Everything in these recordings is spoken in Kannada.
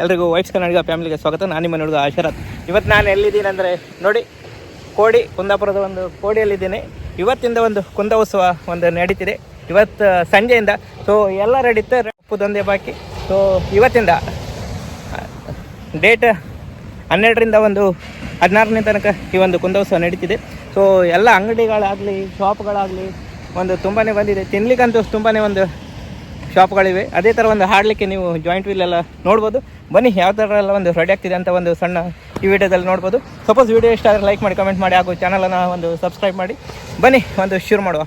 ಎಲ್ರಿಗೂ ವೈಟ್ಸ್ ಕನ್ನಡಿಗ ಫ್ಯಾಮಿಲಿಗೆ ಸ್ವಾಗತ. ನಾನು ನಿಮ್ಮ ಹುಡುಗ ಆಶರತ್ ಇವತ್ತು ನಾನು ಎಲ್ಲಿದ್ದೀನಿ ಅಂದರೆ, ನೋಡಿ, ಕೋಡಿ, ಕುಂದಾಪುರದ ಒಂದು ಕೋಡಿಯಲ್ಲಿದ್ದೀನಿ. ಇವತ್ತಿಂದ ಒಂದು ಕುಂದ ಉತ್ಸವ ಒಂದು ನಡೀತಿದೆ. ಇವತ್ತು ಸಂಜೆಯಿಂದ. ಸೊ ಎಲ್ಲ ರೆಡಿ ನಡೀತೆ ಉಪ್ಪುದೊಂದೇ ಬಾಕಿ. ಸೊ ಇವತ್ತಿಂದ ಡೇಟ್ ಹನ್ನೆರಡರಿಂದ ಒಂದು ಹದಿನಾರನೇ ತನಕ ಈ ಒಂದು ಕುಂದೋತ್ಸವ ನಡೀತಿದೆ. ಸೊ ಎಲ್ಲ ಅಂಗಡಿಗಳಾಗಲಿ ಶಾಪ್ಗಳಾಗಲಿ ಒಂದು ತುಂಬಾ ಬಂದಿದೆ. ತಿನ್ಲಿಕ್ಕಂತೂ ತುಂಬಾ ಒಂದು ಶಾಪ್ಗಳಿವೆ. ಅದೇ ಥರ ಒಂದು ಹಾಡಲಿಕ್ಕೆ ನೀವು ಜಾಯಿಂಟ್ ವೀಲ್ ಎಲ್ಲ ನೋಡ್ಬೋದು. ಬನ್ನಿ, ಯಾವ ಥರ ಎಲ್ಲ ಒಂದು ರೆಡಿ ಆಗ್ತಿದೆ ಅಂತ ಒಂದು ಸಣ್ಣ ಈ ವಿಡಿಯೋದಲ್ಲಿ ನೋಡ್ಬೋದು. ಸಪೋಸ್ ವಿಡಿಯೋ ಇಷ್ಟ ಆದರೆ ಲೈಕ್ ಮಾಡಿ ಕಮೆಂಟ್ ಮಾಡಿ, ಹಾಗೂ ಚಾನಲನ್ನು ಒಂದು ಸಬ್ಸ್ಕ್ರೈಬ್ ಮಾಡಿ. ಬನ್ನಿ, ಒಂದು ಶುರು ಮಾಡುವ.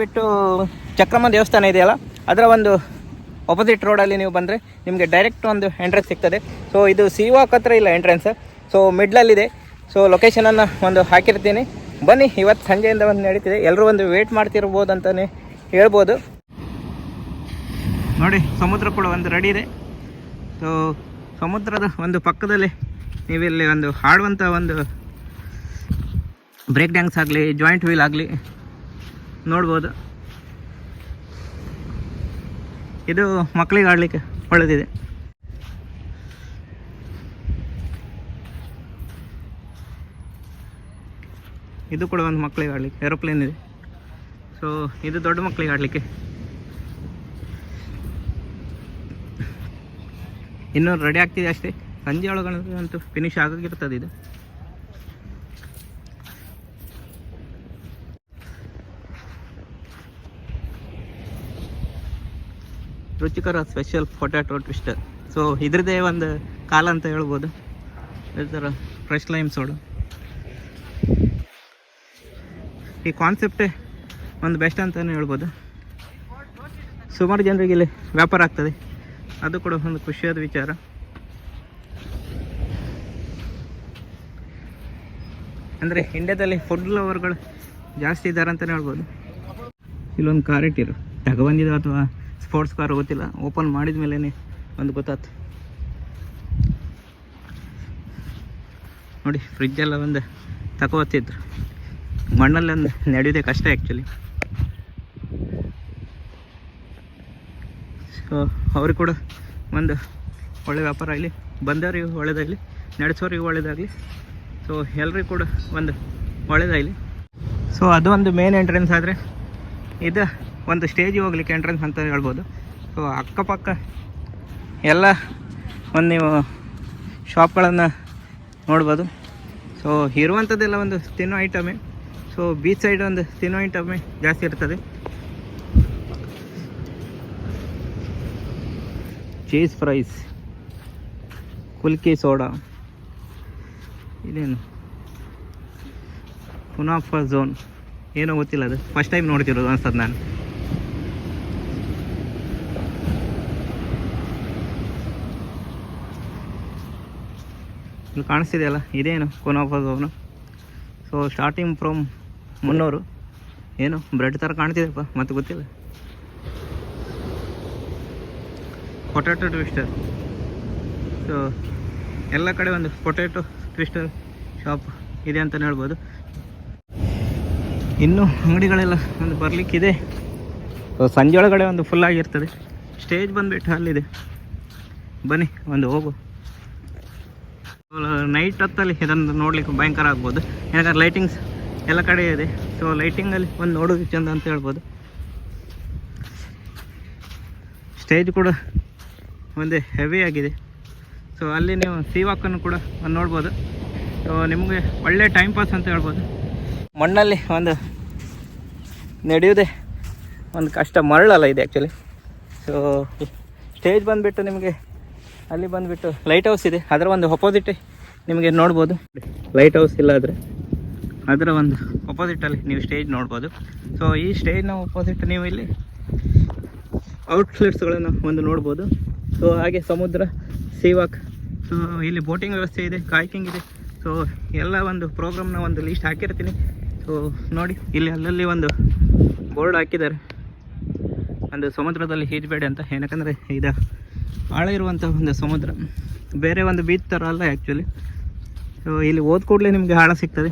ಬಂದುಬಿಟ್ಟು ಚಕ್ರಮ್ಮ ದೇವಸ್ಥಾನ ಇದೆಯಲ್ಲ, ಅದರ ಒಂದು ಅಪೋಸಿಟ್ ರೋಡಲ್ಲಿ ನೀವು ಬಂದರೆ ನಿಮಗೆ ಡೈರೆಕ್ಟ್ ಒಂದು ಎಂಟ್ರೆನ್ಸ್ ಸಿಗ್ತದೆ. ಸೊ ಇದು ಸಿವಾಕ್ ಹತ್ರ ಇಲ್ಲ ಎಂಟ್ರೆನ್ಸ್ ಸೊ ಮಿಡ್ಲಲ್ಲಿದೆ ಸೊ ಲೊಕೇಶನನ್ನು ಒಂದು ಹಾಕಿರ್ತೀನಿ. ಬನ್ನಿ, ಇವತ್ತು ಸಂಜೆಯಿಂದ ಒಂದು ನಡೀತಿದೆ. ಎಲ್ಲರೂ ಒಂದು ವೇಟ್ ಮಾಡ್ತಿರ್ಬೋದು ಅಂತಲೇ ಹೇಳ್ಬೋದು. ನೋಡಿ, ಸಮುದ್ರ ಕೂಡ ಒಂದು ರೆಡಿ ಇದೆ. ಸೊ ಸಮುದ್ರದ ಒಂದು ಪಕ್ಕದಲ್ಲಿ ನೀವಿಲ್ಲಿ ಒಂದು ಹಾಡುವಂಥ ಒಂದು ಬ್ರೇಕ್ ಡ್ಯಾನ್ಸ್ ಆಗಲಿ ಜಾಯಿಂಟ್ ವೀಲ್ ಆಗಲಿ ನೋಡ್ಬೋದು. ಇದು ಮಕ್ಕಳಿಗೆ ಆಡಲಿಕ್ಕೆ ಒಳ್ಳೆದಿದೆ. ಇದು ಕೂಡ ಒಂದು ಮಕ್ಕಳಿಗೆ ಆಡಲಿಕ್ಕೆ, ಏರೋಪ್ಲೇನ್ ಇದೆ. ಸೊ ಇದು ದೊಡ್ಡ ಮಕ್ಕಳಿಗೆ ಆಡಲಿಕ್ಕೆ. ಇನ್ನೂ ರೆಡಿ ಆಗ್ತಿದೆ ಅಷ್ಟೇ. ಸಂಜೆ ಒಳಗಂತೂ ಫಿನಿಶ್ ಆಗೋಗಿರ್ತದೆ ಇದು. ರುಚಿಕರ ಸ್ಪೆಷಲ್ ಪೊಟ್ಯಾಟೊ ಟ್ವಿಸ್ಟರ್ ಸೊ ಇದ್ರದ್ದೇ ಒಂದು ಕಾಲ ಅಂತ ಹೇಳ್ಬೋದು. ಥರ ಫ್ರೆಶ್ ಲೈಮ್ ಸೋಡು ಈ ಕಾನ್ಸೆಪ್ಟೇ ಒಂದು ಬೆಸ್ಟ್ ಅಂತಲೇ ಹೇಳ್ಬೋದು. ಸುಮಾರು ಜನರಿಗೆ ಇಲ್ಲಿ ವ್ಯಾಪಾರ ಆಗ್ತದೆ. ಅದು ಕೂಡ ಒಂದು ಖುಷಿಯಾದ ವಿಚಾರ. ಅಂದರೆ ಇಂಡ್ಯಾದಲ್ಲಿ ಫುಡ್ ಲವರ್ಗಳು ಜಾಸ್ತಿ ಇದ್ದಾರೆ ಅಂತಲೇ ಹೇಳ್ಬೋದು. ಇಲ್ಲೊಂದು ಕಾರ್ ಇಟ್ಟಿರು. ತಗೊಬಂದಿದ್ದು ಅಥವಾ ಸ್ಪೋರ್ಟ್ಸ್ ಕಾರ್ ಗೊತ್ತಿಲ್ಲ. ಓಪನ್ ಮಾಡಿದ ಮೇಲೇ ಒಂದು ಗೊತ್ತಾಯ್ತು ನೋಡಿ ಫ್ರಿಜ್ಜೆಲ್ಲ ಒಂದು ತಗೋತಿದ್ರು. ಮಣ್ಣಲ್ಲಿ ಒಂದು ನಡೆಯೋದೇ ಕಷ್ಟ ಆ್ಯಕ್ಚುಲಿ ಸೊ ಅವ್ರಿಗೆ ಕೂಡ ಒಂದು ಒಳ್ಳೆ ವ್ಯಾಪಾರ ಆಗಲಿ, ಬಂದವರಿಗೂ ಒಳ್ಳೇದಾಗಲಿ, ನಡೆಸೋರಿಗೆ ಒಳ್ಳೇದಾಗಲಿ. ಸೊ ಎಲ್ರಿಗೂ ಕೂಡ ಒಂದು ಒಳ್ಳೇದಾಗಲಿ. ಸೊ ಅದು ಒಂದು ಮೇನ್ ಎಂಟ್ರೆನ್ಸ್ ಆದರೆ ಇದು ಒಂದು ಸ್ಟೇಜ್ ಹೋಗ್ಲಿಕ್ಕೆ ಎಂಟ್ರೆನ್ಸ್ ಅಂತ ಹೇಳ್ಬೋದು. ಸೊ ಅಕ್ಕಪಕ್ಕ ಎಲ್ಲ ಒಂದು ನೀವು ಶಾಪ್ಗಳನ್ನು ನೋಡ್ಬೋದು. ಸೊ ಇರುವಂಥದ್ದೆಲ್ಲ ಒಂದು ತಿನ್ನೋ ಐಟಮೇ ಸೊ ಬೀಚ್ ಸೈಡ್ ಒಂದು ತಿನ್ನೋ ಐಟಮೇ ಜಾಸ್ತಿ ಇರ್ತದೆ. ಚೀಸ್ ಫ್ರೈಸ್ ಕುಲ್ಕಿ ಸೋಡಾ. ಇದೇನು? ಪುನಾಫ ಝೋನ್ ಏನೋ ಗೊತ್ತಿಲ್ಲ ಅದು. ಫಸ್ಟ್ ಟೈಮ್ ನೋಡ್ತಿರೋದು ಅನ್ಸದ್ ನಾನು. ಇಲ್ಲಿ ಕಾಣಿಸ್ತಿದೆಯಲ್ಲ? ಇದೇನು? ಕುನಾಫ ಸೊ ಸ್ಟಾರ್ಟಿಂಗ್ ಫ್ರಮ್ ಮುನ್ನೂರು. ಏನು? ಬ್ರೆಡ್ ಥರ ಕಾಣ್ತಿದೆಪ್ಪ ಮತ್ತೆ ಗೊತ್ತಿಲ್ಲ. ಪೊಟ್ಯಾಟೊ ಟ್ವಿಸ್ಟರ್ ಸೊ ಎಲ್ಲ ಕಡೆ ಒಂದು ಪೊಟ್ಯಾಟೊ ಟ್ವಿಸ್ಟರ್ ಶಾಪ್ ಇದೆ ಅಂತಲೇ ಹೇಳ್ಬೋದು. ಇನ್ನೂ ಅಂಗಡಿಗಳೆಲ್ಲ ಒಂದು ಬರಲಿಕ್ಕಿದೆ. ಸೊ ಸಂಜೆ ಒಳಗಡೆ ಒಂದು ಫುಲ್ ಆಗಿರ್ತದೆ. ಸ್ಟೇಜ್ ಬಂದುಬಿಟ್ಟು ಅಲ್ಲಿದೆ. ಬನ್ನಿ, ಒಂದು ಹೋಗು. ನೈಟ್ ಹೊತ್ತಲ್ಲಿ ಇದನ್ನು ನೋಡ್ಲಿಕ್ಕೆ ಭಯಂಕರ ಆಗ್ಬೋದು. ಯಾಕಂದ್ರೆ ಲೈಟಿಂಗ್ಸ್ ಎಲ್ಲ ಕಡೆ ಇದೆ. ಸೊ ಲೈಟಿಂಗಲ್ಲಿ ಒಂದು ನೋಡೋದು ಚಂದ ಅಂತ ಹೇಳ್ಬೋದು. ಸ್ಟೇಜ್ ಕೂಡ ಒಂದು ಹೆವಿ ಆಗಿದೆ. ಸೊ ಅಲ್ಲಿ ನೀವು ಸಿ ವಾಕನ್ನು ಕೂಡ ಒಂದು ನೋಡ್ಬೋದು. ಸೊ ನಿಮಗೆ ಒಳ್ಳೆ ಟೈಮ್ ಪಾಸ್ ಅಂತ ಹೇಳ್ಬೋದು. ಮಣ್ಣಲ್ಲಿ ಒಂದು ನಡೆಯೋದೇ ಒಂದು ಕಷ್ಟ ಮರಳಲ್ಲ ಇದೆ ಆ್ಯಕ್ಚುಲಿ ಸೊ ಸ್ಟೇಜ್ ಬಂದುಬಿಟ್ಟು ನಿಮಗೆ ಅಲ್ಲಿ ಬಂದುಬಿಟ್ಟು ಲೈಟ್ ಹೌಸ್ ಇದೆ. ಅದರ ಒಂದು ಅಪೋಸಿಟ್ ನಿಮಗೆ ನೋಡ್ಬೋದು. ಲೈಟ್ ಹೌಸ್ ಇಲ್ಲ ಆದರೆ ಅದರ ಒಂದು ಅಪೋಸಿಟಲ್ಲಿ ನೀವು ಸ್ಟೇಜ್ ನೋಡ್ಬೋದು. ಸೊ ಈ ಸ್ಟೇಜ್ನ ಅಪೋಸಿಟ್ ನೀವು ಇಲ್ಲಿ ಔಟ್ಲೆಟ್ಸ್ಗಳನ್ನು ಒಂದು ನೋಡ್ಬೋದು. ಸೊ ಹಾಗೆ ಸಮುದ್ರ ಸೀವಾಕ್ ಸೊ ಇಲ್ಲಿ ಬೋಟಿಂಗ್ ವ್ಯವಸ್ಥೆ ಇದೆ ಕಾಯ್ಕಿಂಗ್ ಇದೆ. ಸೊ ಎಲ್ಲ ಒಂದು ಪ್ರೋಗ್ರಾಮ್ನ ಒಂದು ಲೀಸ್ಟ್ ಹಾಕಿರ್ತೀನಿ. ಸೊ ನೋಡಿ, ಇಲ್ಲಿ ಅಲ್ಲಲ್ಲಿ ಒಂದು ಬೋರ್ಡ್ ಹಾಕಿದ್ದಾರೆ. ಒಂದು ಸಮುದ್ರದಲ್ಲಿ ಈಜಬೇಡಿ ಅಂತ. ಏನಕ್ಕಂದರೆ, ಇದು ಆಳ ಇರುವಂಥ ಒಂದು ಸಮುದ್ರ. ಬೇರೆ ಒಂದು ಬೀಚ್ ಥರ ಅಲ್ಲ ಆ್ಯಕ್ಚುಲಿ ಸೊ ಇಲ್ಲಿ ಹೋದ ಕೂಡಲೇ ನಿಮಗೆ ಆಳ ಸಿಗ್ತದೆ.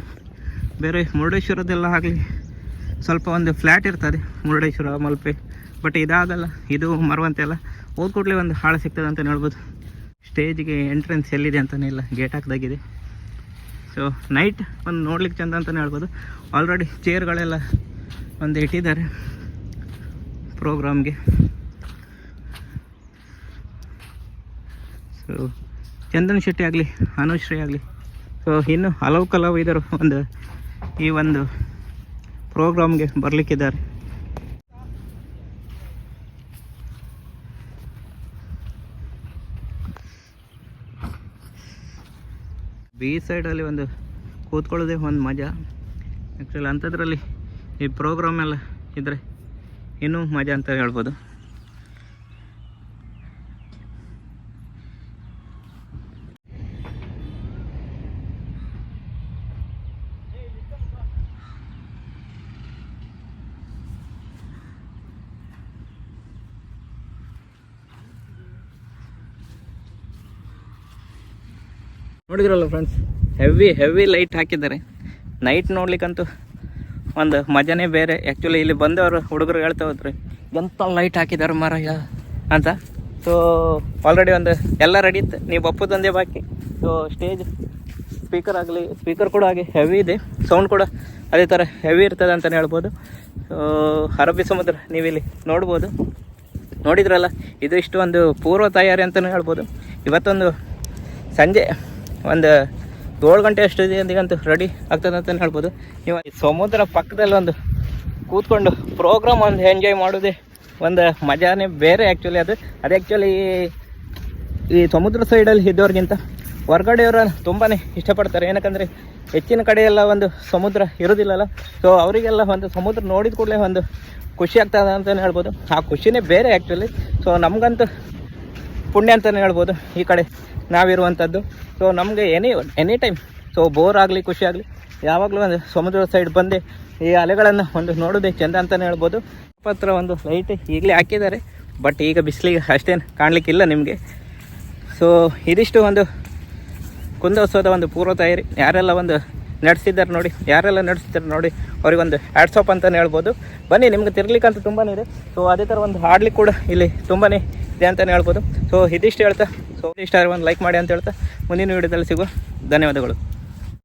ಬೇರೆ ಮುರುಡೇಶ್ವರದೆಲ್ಲ ಆಗಲಿ ಸ್ವಲ್ಪ ಒಂದು ಫ್ಲ್ಯಾಟ್ ಇರ್ತದೆ, ಮುರುಡೇಶ್ವರ, ಮಲ್ಪೆ. ಬಟ್ ಇದಾಗಲ್ಲ ಇದು ಮರುವಂತೆ ಅಲ್ಲ. ಹೋದ ಕೂಡಲೇ ಒಂದು ಆಳ ಸಿಗ್ತದೆ ಅಂತ ಹೇಳ್ಬೋದು. ಸ್ಟೇಜ್ಗೆ ಎಂಟ್ರೆನ್ಸ್ ಎಲ್ಲಿದೆ ಅಂತಲೇ ಇಲ್ಲ ಗೇಟ್ ಹಾಕ್ದಾಗಿದೆ. ಸೊ ನೈಟ್ ಒಂದು ನೋಡ್ಲಿಕ್ಕೆ ಚಂದ ಅಂತಲೇ ಹೇಳ್ಬೋದು. ಆಲ್ರೆಡಿ ಚೇರ್ಗಳೆಲ್ಲ ಒಂದು ಇಟ್ಟಿದ್ದಾರೆ ಪ್ರೋಗ್ರಾಮ್ಗೆ ಸೊ ಚಂದನ್ ಶೆಟ್ಟಿ ಆಗಲಿ ಅನುಶ್ರೀ ಆಗಲಿ. ಸೊ ಇನ್ನು ಹಲವು ಕಲಾವಿದರು ಒಂದು ಈ ಒಂದು ಪ್ರೋಗ್ರಾಮ್ಗೆ ಬರಲಿಕ್ಕಿದ್ದಾರೆ. ಬಿ ಸೈಡಲ್ಲಿ ಒಂದು ಕೂತ್ಕೊಳ್ಳೋದೇ ಒಂದು ಮಜಾ. ಆ್ಯಕ್ಚುಲಿ ಅಂಥದ್ರಲ್ಲಿ ಈ ಪ್ರೋಗ್ರಾಮ್ ಎಲ್ಲ ಇದ್ದರೆ ಇನ್ನೂ ಮಜಾ ಅಂತ ಹೇಳ್ಬೋದು. ನೋಡಿದ್ರಲ್ಲ ಫ್ರೆಂಡ್ಸ್ ಹೆವಿ ಹೆವಿ ಲೈಟ್ ಹಾಕಿದ್ದಾರೆ. ನೈಟ್ ನೋಡ್ಲಿಕ್ಕಂತೂ ಒಂದು ಮಜಾನೇ ಬೇರೆ. ಆ್ಯಕ್ಚುಲಿ ಇಲ್ಲಿ ಬಂದವರು ಹುಡುಗರು ಹೇಳ್ತಾ ಹೋದ್ರಿ ಎಂಥ ಲೈಟ್ ಹಾಕಿದ್ದಾರೆ ಮರ ಅಂತ. ಸೊ ಆಲ್ರೆಡಿ ಒಂದು ಎಲ್ಲ ರೆಡಿ ಇತ್ತು. ನೀವು ತಂದೆ ಬಾಕಿ. ಸೊ ಸ್ಟೇಜ್ ಸ್ಪೀಕರ್ ಆಗಲಿ ಸ್ಪೀಕರ್ ಕೂಡ ಹಾಗೆ ಹೆವಿ ಇದೆ. ಸೌಂಡ್ ಕೂಡ ಅದೇ ಥರ ಹೆವಿ ಇರ್ತದೆ ಅಂತಲೇ ಹೇಳ್ಬೋದು. ಸೊ ಅರಬ್ಬಿ ಸಮುದ್ರ ನೀವಿಲ್ಲಿ ನೋಡ್ಬೋದು. ನೋಡಿದ್ರಲ್ಲ, ಇದು ಇಷ್ಟು ಒಂದು ಪೂರ್ವ ತಯಾರಿ ಅಂತಲೇ ಹೇಳ್ಬೋದು. ಇವತ್ತೊಂದು ಸಂಜೆ ಒಂದು ಏಳು ಗಂಟೆ ಅಷ್ಟು ಇದೆ ಅಂದಿಗಂತೂ ರೆಡಿ ಆಗ್ತದೆ ಅಂತಲೇ ಹೇಳ್ಬೋದು. ನೀವು ಸಮುದ್ರ ಪಕ್ಕದಲ್ಲಿ ಒಂದು ಕೂತ್ಕೊಂಡು ಪ್ರೋಗ್ರಾಮ್ ಒಂದು ಎಂಜಾಯ್ ಮಾಡೋದೇ ಒಂದು ಮಜಾನೇ ಬೇರೆ ಆ್ಯಕ್ಚುಲಿ ಅದು. ಅದು ಆ್ಯಕ್ಚುಲಿ ಈ ಸಮುದ್ರ ಸೈಡಲ್ಲಿ ಇದ್ದವ್ರಿಗಿಂತ ಹೊರ್ಗಡೆಯವರು ತುಂಬಾ ಇಷ್ಟಪಡ್ತಾರೆ. ಏನಕ್ಕಂದರೆ ಹೆಚ್ಚಿನ ಕಡೆ ಎಲ್ಲ ಒಂದು ಸಮುದ್ರ ಇರೋದಿಲ್ಲಲ್ಲ. ಸೊ ಅವರಿಗೆಲ್ಲ ಒಂದು ಸಮುದ್ರ ನೋಡಿದ ಕೂಡಲೇ ಒಂದು ಖುಷಿ ಆಗ್ತದೆ ಅಂತಲೇ ಹೇಳ್ಬೋದು. ಆ ಖುಷಿನೇ ಬೇರೆ ಆ್ಯಕ್ಚುಲಿ ಸೊ ನಮಗಂತೂ ಪುಣ್ಯ ಅಂತಲೇ ಹೇಳ್ಬೋದು ಈ ಕಡೆ. ನಾವಿರುವಂಥದ್ದು. ಸೊ ನಮಗೆ any any time so bore ಆಗಲಿ, ಖುಷಿ ಆಗಲಿ, ಯಾವಾಗಲೂ ಒಂದು ಸಮುದ್ರದ ಸೈಡ್ ಬಂದು ಈ ಅಲೆಗಳನ್ನು ಒಂದು ನೋಡೋದೇ ಚೆಂದ ಅಂತಲೇ ಹೇಳ್ಬೋದು. ಹತ್ರ ಒಂದು ಲೈಟ್ ಈಗಲೇ ಹಾಕಿದ್ದಾರೆ. ಬಟ್ ಈಗ ಬಿಸಿಲಿಗೆ ಅಷ್ಟೇನು ಕಾಣಲಿಕ್ಕಿಲ್ಲ ನಿಮಗೆ. ಸೊ ಇದಿಷ್ಟು ಒಂದು ಕುಂದೋತ್ಸವದ ಒಂದು ಪೂರ್ವ ತಯಾರಿ. ಯಾರೆಲ್ಲ ಒಂದು ನಡೆಸಿದ್ದಾರೆ ನೋಡಿ, ಯಾರೆಲ್ಲ ನಡೆಸಿದ್ದಾರೆ ನೋಡಿ ಅವ್ರಿಗೊಂದು ಆ್ಯಡ್ಸಾಪ್ ಅಂತಲೇ ಹೇಳ್ಬೋದು. ಬನ್ನಿ, ನಿಮ್ಗೆ ತಿರ್ಲಿಕ್ಕಂತೂ ತುಂಬಾ ಇದೆ. ಸೊ ಅದೇ ಥರ ಒಂದು ಹಾಡ್ಲಿಕ್ಕೆ ಕೂಡ ಇಲ್ಲಿ ತುಂಬಾ ಇದೆ ಅಂತಲೇ ಹೇಳ್ಬೋದು. ಸೊ ಇದಿಷ್ಟು ಹೇಳ್ತಾ ಸೊ ಇಷ್ಟ ಒಂದು ಲೈಕ್ ಮಾಡಿ ಅಂತ ಹೇಳ್ತಾ, ಮುಂದಿನ ವೀಡಿಯೋದಲ್ಲಿ ಸಿಗುವ ಧನ್ಯವಾದಗಳು.